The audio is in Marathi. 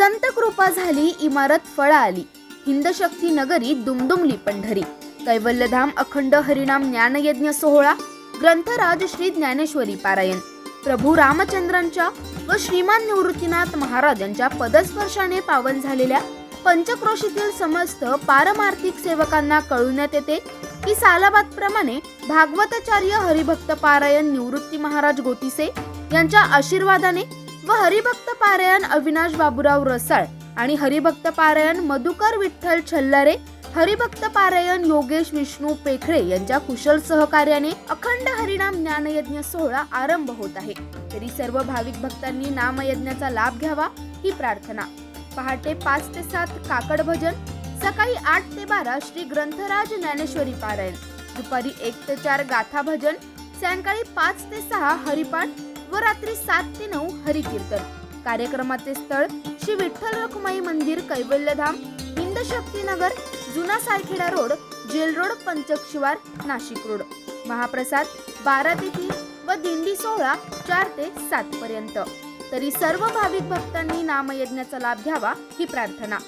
संत कृपा झाली इमारत फळा आली. हिंदशक्ती नगरी दुमदुमली पंढरी. कैवल्यधाम अखंड हरिनाम ज्ञानयज्ञ सोहळा. ग्रंथराज श्री ज्ञानेश्वरी पारायण. प्रभू रामचंद्रांच्या व श्रीमान निवृत्तीनाथ महाराज यांच्या पदस्पर्शाने पावन झालेल्या पंचक्रोशीतील समस्त पारमार्थिक सेवकांना कळविण्यात येते. की सालाबाद प्रमाणे भागवताचार्य हरिभक्त पारायण निवृत्ती महाराज गोतिसे यांच्या आशीर्वादाने व हरिभक्त पारायण अविनाश बाबूराव रसाळ आणि हरिभक्त पारायण मधुकर विठ्ठल छल्लारे हरिभक्त पारायण योगेश विष्णू पेखळे यांच्या कुशल सहकार्याने अखंड हरिनाम ज्ञानयज्ञ सोहळा आरंभ होत आहे. तरी सर्व भाविक भक्तांनी नामयज्ञाचा लाभ घ्यावा ही प्रार्थना. पहाटे पाच ते सात काकड भजन सकाळी आठ ते बारा श्री ग्रंथराज ज्ञानेश्वरी पारायण दुपारी एक ते चार गाथा भजन सायंकाळी पाच ते सहा हरिपाठ व रात्री सात ते नऊ हरिकीर्तन. कार्यक्रमाचे स्थळ श्री विठ्ठल रखुमाई मंदिर कैवल्यधाम हिंदशक्तीनगर जुना सारखेडा रोड जेल रोड पंचक शिवार नाशिक रोड. महाप्रसाद बारा ते तीन व दिंडी सोहळा चार ते सात पर्यंत. तरी सर्व भाविक भक्तांनी नामयज्ञाचा लाभ घ्यावा ही प्रार्थना.